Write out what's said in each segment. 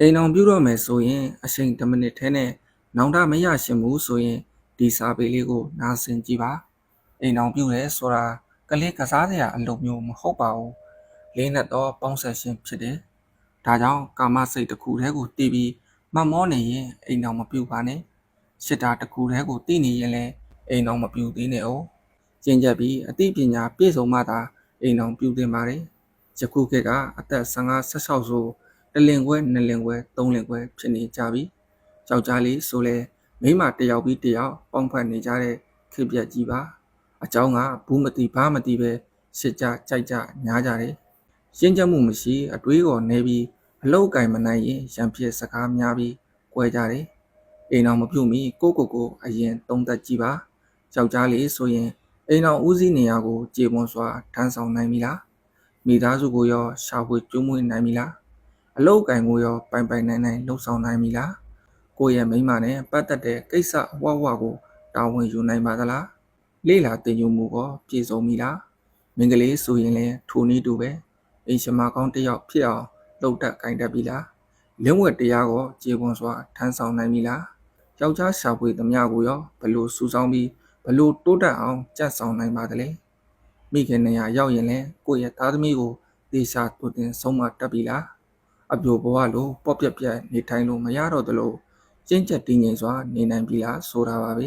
အိမ်အောင်ပြုတော့မယ်ဆိုရင်အချိန်10မိနစ်ထဲနဲ့နောင်တမရရှင်ဘူးဆိုရင်ဒီစာပေလေးကိုနားဆင်ကြည့်ပါအိမ်အောင်ပြုတယ်ဆိုတာကလေးကစားစရာအလုပ်မျိုးမဟုတ်ပါဘူးလေးနဲ့တော့ပေါင်းဆက်ရှင်ဖြစ်တယ်ဒါကြောင့်ကာမစိတ်တစ်ခုတည်းကိုတည်ပြီးမတ်မောနေရင်အိမ်အောင်မပြုပါနဲ့ရှစ်တာတစ်ခုတည်းကိုတည်နေရင်လည်းအိမ်အောင်မပြုသေးနဲ့哦ကျင့်ကြပ်ပြီးအသိပညာပြည့်စုံမှသာအိမ်အောင်ပြုသင့်ပါတယ်ယခုခေတ်ကအသက်15 16ဆို တလင်ခွဲနှစ်လင်ခွဲသုံးလင်ခွဲဖြစ်နေကြပြီ။ယောက်ျားလေးဆိုလဲမိန်းမတစ်ယောက်ပြီးတစ်ယောက်ပေါင်းဖက်နေကြတဲ့ခေတ်ပြက်ကြီးပါ။အเจ้าကဘူးမတိဘာမတိပဲရှစ်ကြကြိုက်ကြညားကြတယ်။ရှင်းချက်မှုမရှိအတွေးကောနေပြီးအလောက်ကင်မနိုင်ရင်ရံဖြစ်စကားများပြီး꿰ကြတယ်။အိမ်အောင်မပြုတ်မီကိုကိုကိုအရင်သုံးသက်ကြည့်ပါ။ယောက်ျားလေးဆိုရင်အိမ်အောင်ဦးစီးနေရာကိုကြေပွန်စွာထမ်းဆောင်နိုင်ပြီလား။မိသားစုကိုရောရှာဖွေကျွေးမွေးနိုင်ပြီလား။ အလုတ်ကင်ကိုရောပိုင်ပိုင်နိုင်နိုင်လှုပ်ဆောင်နိုင်ပြီလားကိုယ့်ရဲ့မိန်းမနဲ့ပတ်သက်တဲ့ကိစ္စအဝဝကိုတာဝန်ယူနိုင်ပါသလားလေးလာတင်ယူမှုကောပြည့်စုံပြီလားမင်္ဂလေးဆိုရင်လည်းထိုနည်းတူပဲအိမ်ရှမကောင်းတစ်ယောက်ဖြစ်အောင်လှုပ်တတ်ကင်တတ်ပြီလားလင်းဝက်တရားကောခြေပွန်စွာထမ်းဆောင်နိုင်ပြီလားယောက်ျားရှာဖွေသမျှကိုရောဘလို့စူဆောင်းပြီးဘလို့တိုးတက်အောင်ကြက်ဆောင်နိုင်ပါသလဲမိခင်နေရာရောက်ရင်လည်းကိုယ့်ရဲ့သားသမီးကိုသေချာတူတင်ဆုံးမတတ်ပြီလား အပြိုဘဝလိုပေါ့ပြက်ပြက်နေထိုင်လို့မရတော့သလိုကျင့်ချက်တည်ငြိမ်စွာနေနိုင်ပြီလားဆိုတာပါပဲ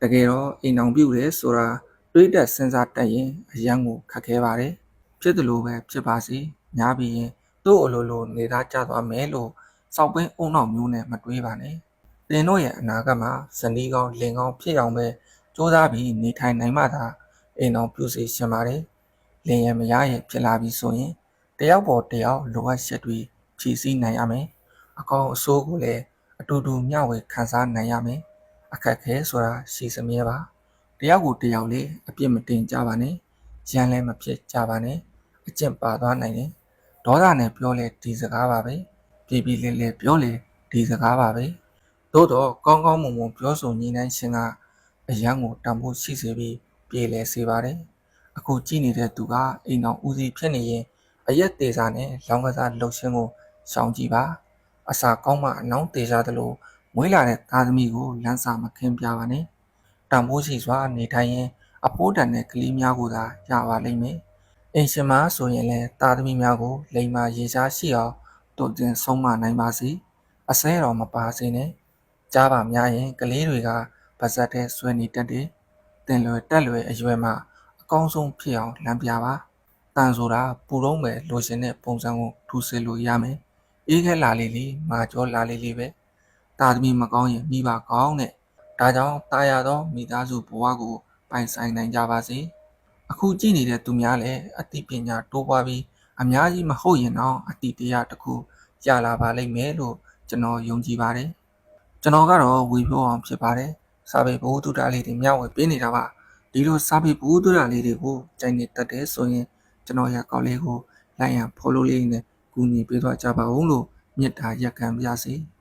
တကယ်တော့အိမ်အောင်ပြုတယ်ဆိုတာတွေးတက်စဉ်းစားတတ်ရင်အယံကိုခက်ခဲပါတယ်ဖြစ်တယ်လို့ပဲဖြစ်ပါစေညားပြီးရင်သူ့အလိုလိုနေသားကြသွားမယ်လို့စောက်ပင်းအုံနောက်မျိုးနဲ့မတွေးပါနဲ့တင်တို့ရဲ့အနာဂတ်မှာဇနီးကောင်းလင်ကောင်းဖြစ်အောင်ပဲစူးစမ်းပြီးနေထိုင်နိုင်မှသာအိမ်အောင်ပြုစေရှင်ပါတယ်လင်ရမရရဲ့ဖြစ်လာပြီဆိုရင်တယောက်ပေါ်တယောက်လိုအပ်ချက်တွေ ဖြည့်ဆည်းနိုင်ရမယ်။အကောင်းအဆိုးကိုလည်းအတူတူမျှဝေခံစားနိုင်ရမယ်။အခက်ခဲဆိုတာရှိစမြဲပါ။တယောက်ကိုတယောက်လေးအပြစ်မတင်ကြပါနဲ့။ရန်လည်းမဖြစ်ကြပါနဲ့။အကျင့်ပါသွားနိုင်တယ်။ဒေါသနဲ့ပြောလေဒီစကားပါပဲ။ပြည်ပြည်လေးလေးပြောလေဒီစကားပါပဲ။သို့တော့ကောင်းကောင်းမွန်မွန်ပြောဆိုညီနိုင်ရှင်ကအယံကိုတန်ဖိုးရှိစေပြီးပြည်လဲစေပါတယ်။အခုကြည့်နေတဲ့သူကအိမ်တော်ဦးစီးဖြစ်နေရင်အရက်သေးစာနဲ့လောင်းကစားလှုပ်ရှင်းကို ရှောင်ကြည့်ပါအစာကောင်းမှအနောင်းသေးစားသလိုမွေးလာတဲ့သားသမီးကိုလမ်းစာမခင်းပြပါနဲ့တံမိုးရှိစွာနေထိုင်ရင်အဖိုးတန်တဲ့ကလေးများကိုသာရပါလိမ့်မယ်အင်ရှင်မဆိုရင်လည်းသားသမီးများကိုလိမ်မာရေရှားရှိအောင်တုတ်တင်ဆုံးမနိုင်ပါစေအစဲတော်မပါစေနဲ့ကြားပါများရင်ကလေးတွေကပါဇက်တဲ့ဆွဲနေတတ်တယ်တင်လွယ်တက်လွယ်အရွယ်မှာအကောင်းဆုံးဖြစ်အောင်လမ်းပြပါတန်ဆိုတာပူတော့မယ်လိုချင်တဲ့ပုံစံကိုထူဆစ်လို့ရမယ်။ အေးခဲလာလေးလေးမာကျောလာလေးလေးပဲ။တာသမီမကောင်းရင်မိဘကောင်းတဲ့။ဒါကြောင့်တာယာသောမိသားစုဘဝကိုပိုင်ဆိုင်နိုင်ကြပါစေ။အခုကြည့်နေတဲ့သူများလည်းအသိပညာတိုးပွားပြီးအများကြီးမဟုတ်ရင်တော့အတိတရားတစ်ခုရလာပါလိမ့်မယ်လို့ကျွန်တော်ယုံကြည်ပါတယ်။ကျွန်တော်ကတော့ဝေဖြိုးအောင်ဖြစ်ပါတယ်။စာပေဘုဒ္ဓတာလေးတွေမျှဝေပေးနေတာပါ။ဒီလိုစာပေဘုဒ္ဓတာလေးတွေကိုကြိုက်နေတတ်တယ်ဆိုရင်ကျွန်တော်ရကောက်လေးကိုလိုက်ရန် follow လေးနဲ့ ကူညီပေးသွားကြပါဦးလို့မေတ္တာရက်ခံပါရစေ။